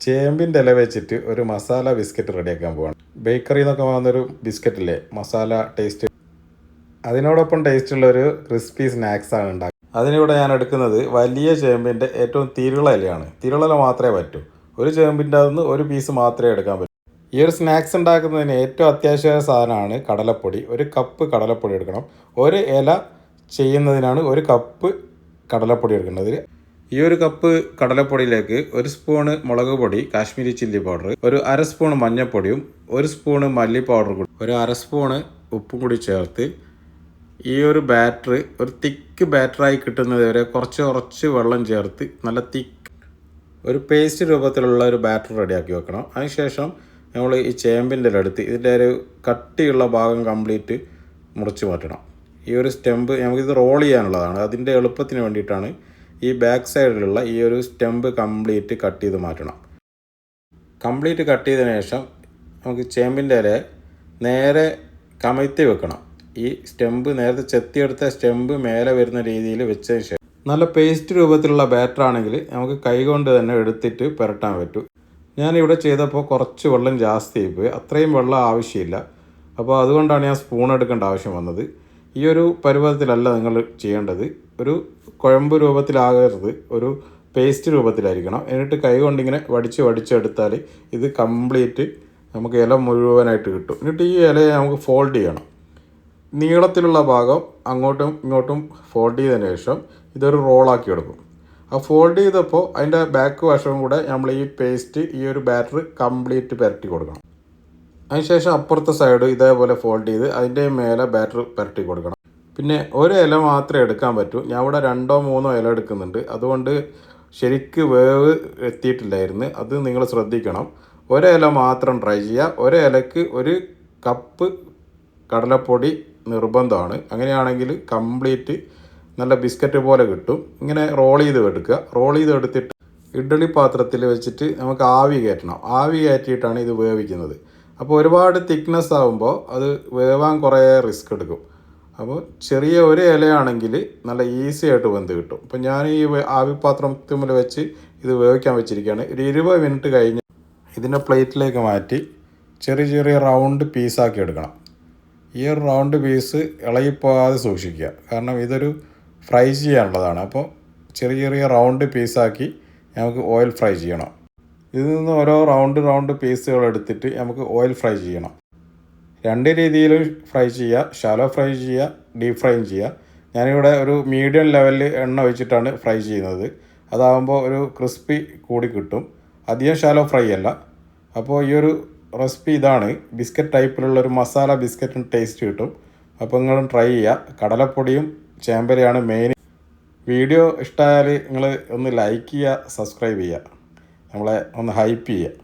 ചേമ്പിന്റെ ഇല വെച്ചിട്ട് ഒരു മസാല ബിസ്ക്കറ്റ് റെഡിയാക്കാൻ പോവാണ്. ബേക്കറിയിൽ നിന്നൊക്കെ വാങ്ങുന്നൊരു ബിസ്ക്കറ്റില്ലേ മസാല ടേസ്റ്റ് അതിനോടൊപ്പം ടേസ്റ്റുള്ള ഒരു ക്രിസ്പി സ്നാക്സ് ആണ് ഉണ്ടാക്കുക അതിനിവിടെ ഞാൻ എടുക്കുന്നത് വലിയ ചേമ്പിന്റെ ഏറ്റവും തിരുള ഇലയാണ്. തിരുള മാത്രമേ പറ്റൂ. ഒരു ചേമ്പിന്റെ അകത്തുനിന്ന് ഒരു പീസ് മാത്രമേ എടുക്കാൻ പറ്റൂ. ഈ ഒരു സ്നാക്സ് ഉണ്ടാക്കുന്നതിന് ഏറ്റവും അത്യാവശ്യമായ സാധനമാണ് കടലപ്പൊടി. ഒരു കപ്പ് കടലപ്പൊടി എടുക്കണം. ഒരു ഇല ചെയ്യുന്നതിനാണ് ഒരു കപ്പ് കടലപ്പൊടി എടുക്കേണ്ടത്. ഈ ഒരു കപ്പ് കടലപ്പൊടിയിലേക്ക് ഒരു സ്പൂണ് മുളക് പൊടി കാശ്മീരി ചില്ലി പൗഡർ ഒരു അര സ്പൂൺ മഞ്ഞൾപ്പൊടിയും ഒരു സ്പൂണ് മല്ലി പൗഡർ കൂടി ഒരു അര സ്പൂണ് ഉപ്പും കൂടി ചേർത്ത് ഈ ഒരു ബാറ്റർ ഒരു തിക്ക് ബാറ്ററായി കിട്ടുന്നത് വരെ കുറച്ച് കുറച്ച് വെള്ളം ചേർത്ത് നല്ല തിക്ക് ഒരു പേസ്റ്റ് രൂപത്തിലുള്ള ഒരു ബാറ്റർ റെഡിയാക്കി വെക്കണം. അതിനുശേഷം നമ്മൾ ഈ ചേമ്പിന്റെ അടുത്ത് ഇതിന്റെ ഒരു കട്ടിയുള്ള ഭാഗം കംപ്ലീറ്റ് മുറിച്ച് മാറ്റണം. ഈ ഒരു സ്റ്റെമ്പ് നമുക്കിത് റോൾ ചെയ്യാനുള്ളതാണ്. അതിന്റെ എളുപ്പത്തിന് വേണ്ടിയിട്ടാണ് ഈ ബാക്ക് സൈഡിലുള്ള ഈ ഒരു സ്റ്റെമ്പ് കംപ്ലീറ്റ് കട്ട് ചെയ്ത് മാറ്റണം. കംപ്ലീറ്റ് കട്ട് ചെയ്തതിന് ശേഷം നമുക്ക് ചേമ്പിന്റെ ഇല നേരെ കമഴ്ത്തി വെക്കണം. ഈ സ്റ്റെമ്പ് നേരത്തെ ചെത്തിയെടുത്ത സ്റ്റെമ്പ് മേലെ വരുന്ന രീതിയിൽ വെച്ചതിന് ശേഷം. നല്ല പേസ്റ്റ് രൂപത്തിലുള്ള ബാറ്റർ ആണെങ്കിൽ നമുക്ക് കൈകൊണ്ട് തന്നെ എടുത്തിട്ട് പുരട്ടാൻ പറ്റും. ഞാനിവിടെ ചെയ്തപ്പോൾ കുറച്ച് വെള്ളം ജാസ്തി പോയി. അത്രയും വെള്ളം ആവശ്യമില്ല. അപ്പോൾ അതുകൊണ്ടാണ് ഞാൻ സ്പൂൺ എടുക്കേണ്ട ആവശ്യം വന്നത്. ഈ ഒരു പരുവത്തിലല്ല നിങ്ങൾ ചെയ്യേണ്ടത്. ഒരു കുഴമ്പ് രൂപത്തിലാകരുത്. ഒരു പേസ്റ്റ് രൂപത്തിലായിരിക്കണം. എന്നിട്ട് കൈ കൊണ്ടിങ്ങനെ വടിച്ച് വടിച്ചെടുത്താൽ ഇത് കംപ്ലീറ്റ് നമുക്ക് ഇല മുഴുവനായിട്ട് കിട്ടും. എന്നിട്ട് ഈ ഇലയെ നമുക്ക് ഫോൾഡ് ചെയ്യണം. നീളത്തിലുള്ള ഭാഗം അങ്ങോട്ടും ഇങ്ങോട്ടും ഫോൾഡ് ചെയ്തതിന് ശേഷം ഇതൊരു റോളാക്കി എടുക്കും. ആ ഫോൾഡ് ചെയ്തപ്പോൾ അതിന്റെ ബാക്ക് വശവും കൂടെ നമ്മൾ ഈ പേസ്റ്റ് ഈ ഒരു ബാറ്റർ കംപ്ലീറ്റ് പുരട്ടി കൊടുക്കണം. അതിനുശേഷം അപ്പുറത്തെ സൈഡ് ഇതേപോലെ ഫോൾഡ് ചെയ്ത് അതിന്റെ മേലെ ബാറ്റർ പുരട്ടി കൊടുക്കണം. പിന്നെ ഒരു ഇല മാത്രമേ എടുക്കാൻ പറ്റൂ. ഞാൻ ഇവിടെ രണ്ടോ മൂന്നോ ഇല എടുക്കുന്നുണ്ട്. അതുകൊണ്ട് ശരിക്ക് വേവ് എത്തിയിട്ടില്ലായിരുന്നു. അത് നിങ്ങൾ ശ്രദ്ധിക്കണം. ഒരു ഇല മാത്രം ട്രൈ ചെയ്യുക. ഒരു ഇലക്ക് ഒരു കപ്പ് കടലപ്പൊടി നിർബന്ധമാണ്. അങ്ങനെയാണെങ്കിൽ കംപ്ലീറ്റ് നല്ല ബിസ്ക്കറ്റ് പോലെ കിട്ടും. ഇങ്ങനെ റോൾ ചെയ്ത് എടുക്കുക. റോൾ ചെയ്ത് എടുത്തിട്ട് ഇഡ്ഡലി പാത്രത്തിൽ വെച്ചിട്ട് നമുക്ക് ആവി കയറ്റണം. ആവി കയറ്റിയിട്ടാണ് ഇത് വേവിക്കുന്നത്. അപ്പോൾ ഒരുപാട് തിക്നെസ് ആകുമ്പോൾ അത് വേവാൻ കുറേ റിസ്ക് എടുക്കും. അപ്പോൾ ചെറിയ ഒരു ഇലയാണെങ്കിൽ നല്ല ഈസി ആയിട്ട് വെന്ത് കിട്ടും. അപ്പോൾ ഞാൻ ഈ ആവിപാത്രത്തിൽ വെച്ച് ഇത് വേവിക്കാൻ വെച്ചിരിക്കുകയാണ്. ഒരു ഇരുപത് മിനിറ്റ് കഴിഞ്ഞ് ഇതിന്റെ പ്ലേറ്റിലേക്ക് മാറ്റി ചെറിയ ചെറിയ റൗണ്ട് പീസാക്കി എടുക്കണം. ഈ ഒരു റൗണ്ട് പീസ് ഇളകിപ്പോകാതെ സൂക്ഷിക്കുക. കാരണം ഇതൊരു ഫ്രൈ ചെയ്യാനുള്ളതാണ്. അപ്പോൾ ചെറിയ ചെറിയ റൗണ്ട് പീസാക്കി നമുക്ക് ഓയിൽ ഫ്രൈ ചെയ്യണം. ഇതിൽ നിന്ന് ഓരോ റൗണ്ട് റൗണ്ട് പീസുകൾ എടുത്തിട്ട് നമുക്ക് ഓയിൽ ഫ്രൈ ചെയ്യണം. രണ്ട് രീതിയിലും ഫ്രൈ ചെയ്യുക. ഷാലോ ഫ്രൈ ചെയ്യുക ഡീപ് ഫ്രൈ ചെയ്യുക. ഞാനിവിടെ ഒരു മീഡിയം ലെവലിൽ എണ്ണ ഒഴിച്ചിട്ടാണ് ഫ്രൈ ചെയ്യുന്നത്. അതാകുമ്പോൾ ഒരു ക്രിസ്പി കൂടി കിട്ടും. അധികം ഷാലോ ഫ്രൈ അല്ല. അപ്പോൾ ഈ ഒരു റെസിപ്പി ഇതാണ്. ബിസ്ക്കറ്റ് ടൈപ്പിലുള്ള ഒരു മസാല ബിസ്ക്കറ്റിന് ടേസ്റ്റ് കിട്ടും. അപ്പോൾ നിങ്ങളും ട്രൈ ചെയ്യുക. കടലപ്പൊടിയും ചേമ്പരയാണ് മെയിൻ വീഡിയോ ഇഷ്ടമായാൽ നിങ്ങൾ ഒന്ന് ലൈക്ക് ചെയ്യുക സബ്സ്ക്രൈബ് ചെയ്യുക. നമ്മളെ ഒന്ന് ഹൈപ്പ് ചെയ്യുക.